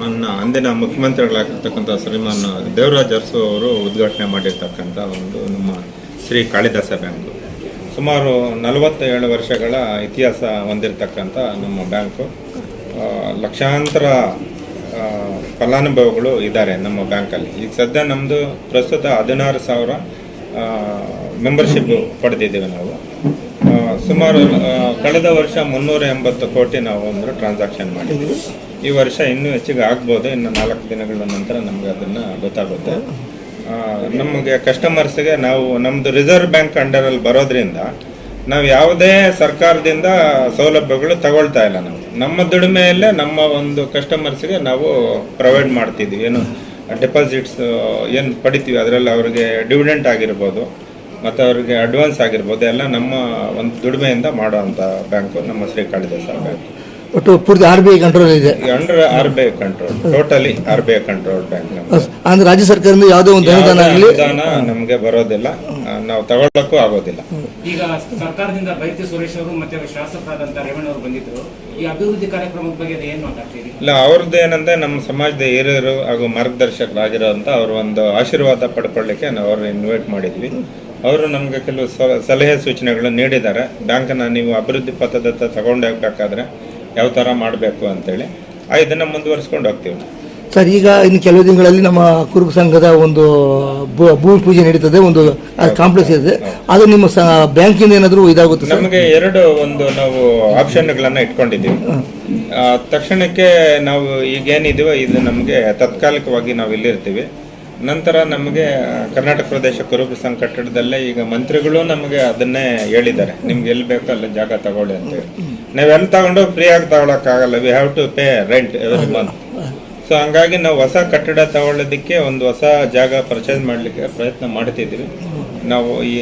ನನ್ನ ಅಂದಿನ ಮುಖ್ಯಮಂತ್ರಿಗಳಾಗಿರ್ತಕ್ಕಂಥ ಶ್ರೀಮಾನ್ ದೇವರಾಜ್ ಅರಸು ಅವರು ಉದ್ಘಾಟನೆ ಮಾಡಿರ್ತಕ್ಕಂಥ ಒಂದು ನಮ್ಮ ಶ್ರೀ ಕಾಳಿದಾಸ ಬ್ಯಾಂಕು. ಸುಮಾರು ನಲವತ್ತೇಳು ವರ್ಷಗಳ ಇತಿಹಾಸ ಹೊಂದಿರತಕ್ಕಂಥ ನಮ್ಮ ಬ್ಯಾಂಕು. ಲಕ್ಷಾಂತರ ಫಲಾನುಭವಿಗಳು ಇದ್ದಾರೆ ನಮ್ಮ ಬ್ಯಾಂಕಲ್ಲಿ. ಈಗ ಸದ್ಯ ನಮ್ಮದು ಪ್ರಸ್ತುತ ಹದಿನಾರು ಸಾವಿರ ಮೆಂಬರ್ಶಿಪ್ ಪಡೆದಿದ್ದೇವೆ ನಾವು. ಸುಮಾರು ಕಳೆದ ವರ್ಷ ಮುನ್ನೂರ ಎಂಬತ್ತು ಕೋಟಿ ನಾವು ಅಂದ್ರೆ ಟ್ರಾನ್ಸಾಕ್ಷನ್ ಮಾಡಿದ್ದೀವಿ ಈ ವರ್ಷ ಇನ್ನೂ ಹೆಚ್ಚಿಗೆ ಆಗ್ಬೋದು, ಇನ್ನು ನಾಲ್ಕು ದಿನಗಳ ನಂತರ ನಮಗೆ ಅದನ್ನು ಗೊತ್ತಾಗುತ್ತೆ. ನಮಗೆ ಕಸ್ಟಮರ್ಸ್ಗೆ ನಾವು ನಮ್ಮದು ರಿಸರ್ವ್ ಬ್ಯಾಂಕ್ ಅಂಡರಲ್ಲಿ ಬರೋದ್ರಿಂದ ನಾವು ಯಾವುದೇ ಸರ್ಕಾರದಿಂದ ಸೌಲಭ್ಯಗಳು ತಗೊಳ್ತಾ ಇಲ್ಲ ನಾವು. ನಮ್ಮ ದುಡಿಮೆಯಲ್ಲೇ ನಮ್ಮ ಒಂದು ಕಸ್ಟಮರ್ಸ್ಗೆ ನಾವು ಪ್ರೊವೈಡ್ ಮಾಡ್ತಿದ್ವಿ. ಏನು ಡೆಪಾಸಿಟ್ಸ್ ಏನು ಪಡಿತೀವಿ, ಅದರಲ್ಲಿ ಅವರಿಗೆ ಡಿವಿಡೆಂಟ್ ಆಗಿರ್ಬೋದು, ಮತ್ತು ಅವರಿಗೆ ಅಡ್ವಾನ್ಸ್ ಆಗಿರ್ಬೋದು, ಎಲ್ಲ ನಮ್ಮ ಒಂದು ದುಡಿಮೆಯಿಂದ ಮಾಡುವಂಥ ಬ್ಯಾಂಕು ನಮ್ಮ ಶ್ರೀ ಕಾಳಿದಾಸ ಬ್ಯಾಂಕ್ ಒಟ್ಟು ಪೂರ್ತಿ ಆರ್ ಬಿ ಐ ಕಂಟ್ರೋಲ್ ಇದೆ. Under R B I control totally R B I control bank ಅಂದ್ರೆ ರಾಜ್ಯ ಸರ್ಕಾರದಿಂದ ಯಾವುದೇ ಒಂದು ಅನುದಾನ ಆಗಲಿ ಅನುದಾನ ನಮಗೆ ಬರೋದಿಲ್ಲ. ನಾವು ತಗೊಳ್ಳಕ್ಕೂ ಆಗೋದಿಲ್ಲ. ಈಗ ಸರ್ಕಾರದಿಂದ ಬೈತಿ ಸುರೇಶ್ ಅವರು ಮತ್ತೆ ಶಾಸಕರಾದಂತ ರೇವಣ್ಣ ಅವರು ಬಂದಿದ್ರು. ಈ ಅಭಿವೃದ್ಧಿ ಕಾರ್ಯಕ್ರಮದ ಬಗ್ಗೆ ಏನ್ ಮಾತಾಡ್ತೀರಿ? ಇಲ್ಲ ಅವ್ರದ್ದು ಏನಂದ್ರೆ ನಮ್ಮ ಸಮಾಜದ ಹಿರಿಯರು ಹಾಗೂ ಮಾರ್ಗದರ್ಶಕರಾಗಿರೋಂತ ಅವ್ರ ಒಂದು ಆಶೀರ್ವಾದ ಪಡ್ಕೊಳ್ಳಿಕ್ಕೆ ನಾವು ಅವ್ರನ್ನ ಇನ್ವೈಟ್ ಮಾಡಿದ್ವಿ. ಅವರು ನಮಗೆ ಕೆಲವು ಸಲಹೆ ಸೂಚನೆಗಳನ್ನು ನೀಡಿದ್ದಾರೆ. ಬ್ಯಾಂಕನ್ನು ನೀವು ಅಭಿವೃದ್ಧಿ ಪಥದತ್ತ ತಗೊಂಡೋಗ್ಬೇಕಾದ್ರೆ ಯಾವ ಥರ ಮಾಡಬೇಕು ಅಂತೇಳಿ ಆ ಇದನ್ನು ಮುಂದುವರಿಸ್ಕೊಂಡು ಹೋಗ್ತೀವಿ ಸರ್ ಈಗ ಇನ್ನು ಕೆಲವು ದಿನಗಳಲ್ಲಿ ನಮ್ಮ ಕುರುಬ ಸಂಘದ ಒಂದು ಭೂಮಿ ಪೂಜೆ ನಡೀತದೆ ಒಂದು ಕಾಂಪ್ಲೆಕ್ಸ್ ಇದೆ. ಅದು ನಿಮ್ಮ ಬ್ಯಾಂಕಿಂದ ಏನಾದರೂ ಇದಾಗುತ್ತೆ ನಮಗೆ ಎರಡು ಒಂದು ನಾವು ಆಪ್ಷನ್ಗಳನ್ನು ಇಟ್ಕೊಂಡಿದ್ದೀವಿ. ತಕ್ಷಣಕ್ಕೆ ನಾವು ಈಗೇನಿದೀವೋ ಇದು ನಮಗೆ ತತ್ಕಾಲಿಕವಾಗಿ ನಾವು ಇಲ್ಲಿರ್ತೀವಿ. ನಂತರ ನಮಗೆ ಕರ್ನಾಟಕ ಪ್ರದೇಶ ಕುರುಬ ಸಂಘ ಕಟ್ಟಡದಲ್ಲೇ ಈಗ ಮಂತ್ರಿಗಳು ನಮಗೆ ಅದನ್ನೇ ಹೇಳಿದ್ದಾರೆ. ನಿಮ್ಗೆ ಎಲ್ಲಿ ಬೇಕೋ ಅಲ್ಲಿ ಜಾಗ ತಗೊಳ್ಳಿ ಅಂತೇಳಿ. ನಾವೆಲ್ಲಿ ತಗೊಂಡು ಫ್ರೀ ಆಗಿ ತಗೊಳಕ್ಕಾಗಲ್ಲ. We have to pay rent every month so ಹಂಗಾಗಿ ನಾವು ಹೊಸ ಕಟ್ಟಡ ತಗೊಳ್ಳೋದಕ್ಕೆ ಒಂದು ಹೊಸ ಜಾಗ ಪರ್ಚೇಸ್ ಮಾಡಲಿಕ್ಕೆ ಪ್ರಯತ್ನ ಮಾಡ್ತಿದ್ದೀವಿ. ನಾವು ಈ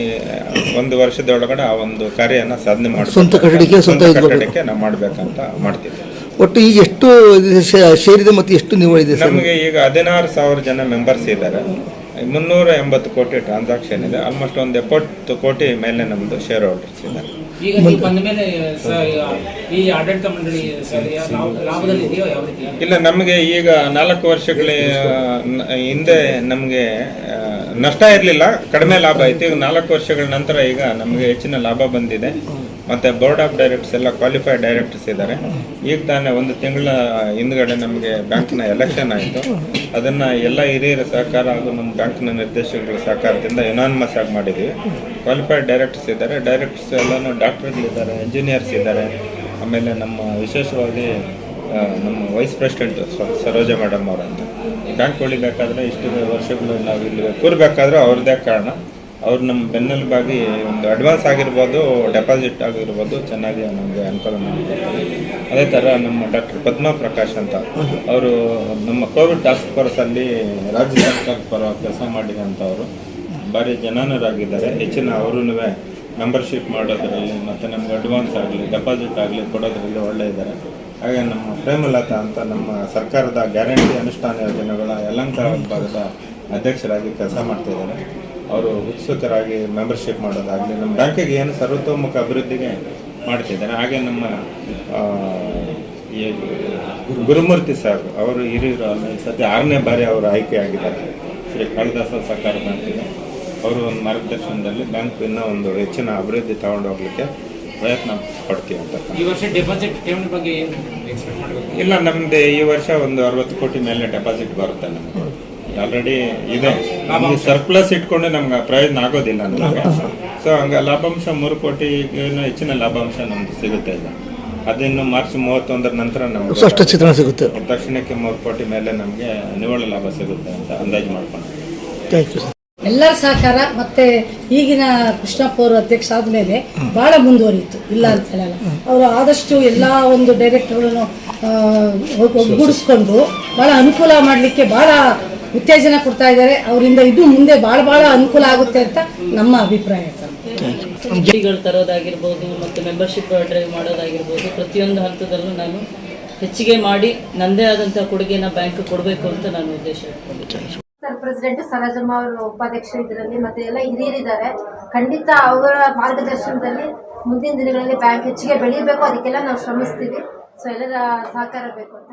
ಒಂದು ವರ್ಷದೊಳಗಡೆ ಆ ಒಂದು ಕಾರ್ಯನ ಸಾಧನೆ ಮಾಡಿ ಸ್ವಂತ ಕಟ್ಟಡಕ್ಕೆ ಸ್ವಂತ ಕಟ್ಟಡಕ್ಕೆ ನಾವು ಮಾಡಬೇಕಂತ ಮಾಡ್ತಿದ್ವಿ ಒಟ್ಟು ಈಗ ಎಷ್ಟು ಸೇರಿದೆ ಮತ್ತು ಎಷ್ಟು ನೀವು ಇದೆ ನಮಗೆ ಈಗ ಹದಿನಾರು ಸಾವಿರ ಜನ ಮೆಂಬರ್ಸ್ ಇದ್ದಾರೆ. ಮುನ್ನೂರ ಎಂಬತ್ತು ಕೋಟಿ ಟ್ರಾನ್ಸಾಕ್ಷನ್ ಇದೆ. ಆಲ್ಮೋಸ್ಟ್ ಒಂದು ಎಪ್ಪತ್ತು ಕೋಟಿ ಮೇಲೆ ನಮ್ಮದು ಶೇರ್ ಹೋಲ್ಡರ್ಸ್ ಇದೆ ಈಗ ನೀವು ಬಂದ ಮೇಲೆ ಈ ಆಡಳಿತ ಮಂಡಳಿ ಲಾಭದಲ್ಲಿ ಇದೆಯೋ ಯಾವ ಇಲ್ಲ, ನಮಗೆ ಈಗ ನಾಲ್ಕು ವರ್ಷಗಳ ಹಿಂದೆ ನಮಗೆ ನಷ್ಟ ಇರಲಿಲ್ಲ, ಕಡಿಮೆ ಲಾಭ ಆಯ್ತು. ಈಗ ನಾಲ್ಕು ವರ್ಷಗಳ ನಂತರ ಈಗ ನಮಗೆ ಹೆಚ್ಚಿನ ಲಾಭ ಬಂದಿದೆ. ಮತ್ತೆ ಬೋರ್ಡ್ ಆಫ್ ಡೈರೆಕ್ಟರ್ಸ್ ಎಲ್ಲ ಕ್ವಾಲಿಫೈಡ್ ಡೈರೆಕ್ಟರ್ಸ್ ಇದ್ದಾರೆ. ಈಗ ತಾನೇ ಒಂದು ತಿಂಗಳ ಹಿಂದ್ಗಡೆ ನಮಗೆ ಬ್ಯಾಂಕ್ನ ಎಲೆಕ್ಷನ್ ಆಯಿತು. ಅದನ್ನು ಎಲ್ಲ ಹಿರಿಯರ ಸಹಕಾರ ಹಾಗೂ ನಮ್ಮ ಬ್ಯಾಂಕ್ನ ನಿರ್ದೇಶಕರ ಸಹಕಾರದಿಂದ ಯುನಾನಿಮಸ್ ಆಗಿ ಮಾಡಿದ್ದೀವಿ ಕ್ವಾಲಿಫೈಡ್ ಡೈರೆಕ್ಟರ್ಸ್ ಇದ್ದಾರೆ. ಡೈರೆಕ್ಟರ್ಸ್ ಎಲ್ಲನೂ ಡಾಕ್ಟರ್ಗಳಿದ್ದಾರೆ ಇಂಜಿನಿಯರ್ಸ್ ಇದ್ದಾರೆ. ಆಮೇಲೆ ನಮ್ಮ ವಿಶೇಷವಾಗಿ ನಮ್ಮ ವೈಸ್ ಪ್ರೆಸಿಡೆಂಟ್ ಸರೋಜ ಮೇಡಮ್ ಅವರಂತ. ಬ್ಯಾಂಕ್ ಉಳಿಬೇಕಾದ್ರೆ ಇಷ್ಟು ವರ್ಷಗಳು ನಾವು ಇಲ್ಲಿ ಕೂರ್ಬೇಕಾದ್ರೆ ಅವ್ರದ್ದೇ ಕಾರಣ. ಅವ್ರು ನಮ್ಮ ಬೆನ್ನೆಲುಬಾಗಿ ಒಂದು ಅಡ್ವಾನ್ಸ್ ಆಗಿರ್ಬೋದು ಡೆಪಾಸಿಟ್ ಆಗಿರ್ಬೋದು, ಚೆನ್ನಾಗಿ ನಮಗೆ ಅನುಕೂಲ ಮಾಡಿಕೊಡ್ತಾರೆ ಅದೇ ಥರ ನಮ್ಮ ಡಾಕ್ಟರ್ ಪದ್ಮಾ ಪ್ರಕಾಶ್ ಅಂತ, ಅವರು ನಮ್ಮ ಕೋವಿಡ್ ಟಾಸ್ಕ್ ಫೋರ್ಸಲ್ಲಿ ರಾಜ್ಯ ಸರ್ಕಾರದ ಪರ ಕೆಲಸ ಮಾಡಿದಂಥವರು ಭಾರಿ ಜನಾನರಾಗಿದ್ದಾರೆ. ಹೆಚ್ಚಿನ ಅವರೂ ಮೆಂಬರ್ಶಿಪ್ ಮಾಡೋದರಲ್ಲಿ ಮತ್ತು ನಮ್ಗೆ ಅಡ್ವಾನ್ಸ್ ಆಗಲಿ ಡೆಪಾಸಿಟ್ ಆಗಲಿ ಕೊಡೋದ್ರಲ್ಲಿ ಒಳ್ಳೆ ಇದ್ದಾರೆ. ಹಾಗೆ ನಮ್ಮ ಪ್ರೇಮಲತಾ ಅಂತ ನಮ್ಮ ಸರ್ಕಾರದ ಗ್ಯಾರಂಟಿ ಅನುಷ್ಠಾನ ಯೋಜನೆಗಳ ಯಲಂಕ ವಿಭಾಗದ ಅಧ್ಯಕ್ಷರಾಗಿ ಕೆಲಸ ಮಾಡ್ತಿದ್ದಾರೆ. ಅವರು ಉತ್ಸುಕರಾಗಿ ಮೆಂಬರ್ಶಿಪ್ ಮಾಡೋದಾಗಲಿ ನಮ್ಮ ಬ್ಯಾಂಕಿಗೆ ಏನು ಸರ್ವತೋಮುಖ ಅಭಿವೃದ್ಧಿಗೆ ಮಾಡ್ತಿದ್ದಾರೆ. ಹಾಗೆ ನಮ್ಮ ಗುರುಮೂರ್ತಿ ಸರ್ ಅವರು ಹಿರಿಯರು ಅಲ್ಲ ಸದ್ಯ ಆರನೇ ಬಾರಿ ಅವರು ಆಯ್ಕೆಯಾಗಿದ್ದಾರೆ. ಶ್ರೀ ಕಾಳಿದಾಸ ಸಹಕಾರ ಬ್ಯಾಂಕಿಗೆ. ಅವರು ಒಂದು ಮಾರ್ಗದರ್ಶನದಲ್ಲಿ ಬ್ಯಾಂಕ್ ಇನ್ನೂ ಒಂದು ಹೆಚ್ಚಿನ ಅಭಿವೃದ್ಧಿ ತಗೊಂಡು ಹೋಗ್ಲಿಕ್ಕೆ ಪ್ರಯತ್ನ ಪಡ್ತೀವಿ ಅಂತ. ಈ ವರ್ಷ ಡೆಪಾಸಿಟ್ ಠೇವಣಿ ಬಗ್ಗೆ ಏನು ಎಕ್ಸ್ಪೆಕ್ಟ್ ಮಾಡಬೇಕು? ಇಲ್ಲ ನಮ್ದು ಈ ವರ್ಷ ಒಂದು ಅರವತ್ತು ಕೋಟಿ ಮೇಲೆ ಡೆಪಾಸಿಟ್ ಬರುತ್ತೆ ನಮಗೆ. ಆಲ್ರೆಡಿ ಇದೆ. ನಮ್ಗೆ ಸರ್ಪ್ಲಸ್ ಇಟ್ಕೊಂಡು ನಮ್ಗೆ ಪ್ರಯೋಜನ ಆಗೋದಿಲ್ಲ ನಮಗೆ ಸೊ ಹಂಗ ಲಾಭಾಂಶ ಮೂರು ಕೋಟಿ ಹೆಚ್ಚಿನ ಲಾಭಾಂಶ ನಮ್ಗೆ ಸಿಗುತ್ತೆ ಇಲ್ಲ ಅದಿನ್ನು ಮಾರ್ಚ್ ಮೂವತ್ತೊಂದರ ನಂತರ ನಮ್ಗೆ ಸ್ಪಷ್ಟ ಚಿತ್ರಣ ಸಿಗುತ್ತೆ. ದಕ್ಷಿಣಕ್ಕೆ ಮೂರು ಕೋಟಿ ಮೇಲೆ ನಮಗೆ ನಿವ್ವಳ ಲಾಭ ಸಿಗುತ್ತೆ ಅಂತ ಅಂದಾಜು ಮಾಡ್ಕೊಂಡು. ಥ್ಯಾಂಕ್ ಯು ಸರ್ ಎಲ್ಲರ ಸಹಕಾರ ಮತ್ತೆ ಈಗಿನ ಕೃಷ್ಣಪ್ಪ ಅವರು ಅಧ್ಯಕ್ಷ ಆದಮೇಲೆ ಬಹಳ ಮುಂದುವರಿಯಿತು. ಇಲ್ಲ ಅಂತ ಹೇಳಲ್ಲ. ಅವರು ಆದಷ್ಟು ಎಲ್ಲ ಒಂದು ಡೈರೆಕ್ಟರ್ಗಳನ್ನು ಒಗ್ಗೂಡಿಸ್ಕೊಂಡು ಬಹಳ ಅನುಕೂಲ ಮಾಡಲಿಕ್ಕೆ ಬಹಳ ಉತ್ತೇಜನ ಕೊಡ್ತಾ ಇದ್ದಾರೆ. ಅವರಿಂದ ಇದು ಮುಂದೆ ಬಹಳ ಬಹಳ ಅನುಕೂಲ ಆಗುತ್ತೆ ಅಂತ ನಮ್ಮ ಅಭಿಪ್ರಾಯ. ಸರ್ ತರೋದಾಗಿರ್ಬೋದು ಮತ್ತು ಮೆಂಬರ್ಶಿಪ್ ಡ್ರೈವ್ ಮಾಡೋದಾಗಿರ್ಬೋದು ಪ್ರತಿಯೊಂದು ಹಂತದಲ್ಲೂ ನಾನು ಹೆಚ್ಚಿಗೆ ಮಾಡಿ ನನ್ನದೇ ಆದಂಥ ಕೊಡುಗೆನ ಬ್ಯಾಂಕ್ ಕೊಡಬೇಕು ಅಂತ ನಾನು ಉದ್ದೇಶ ಇಟ್ಕೊಂಡಿದ್ದೀನಿ. ಸರ್ ಪ್ರೆಸಿಡೆಂಟ್ ಸರೋಜಮ್ಮ ಅವರು ಉಪಾಧ್ಯಕ್ಷರು ಇದರಲ್ಲಿ ಮತ್ತೆ ಎಲ್ಲ ಹಿರಿಯರಿದ್ದಾರೆ ಖಂಡಿತ ಅವರ ಮಾರ್ಗದರ್ಶನದಲ್ಲಿ ಮುಂದಿನ ದಿನಗಳಲ್ಲಿ ಬ್ಯಾಂಕ್ ಹೆಚ್ಚಿಗೆ ಬೆಳೀಬೇಕು ಅದಕ್ಕೆಲ್ಲ ನಾವು ಶ್ರಮಿಸ್ತೀವಿ. ಸೊ ಎಲ್ಲರ ಸಹಕಾರ ಬೇಕು ಅಂತ.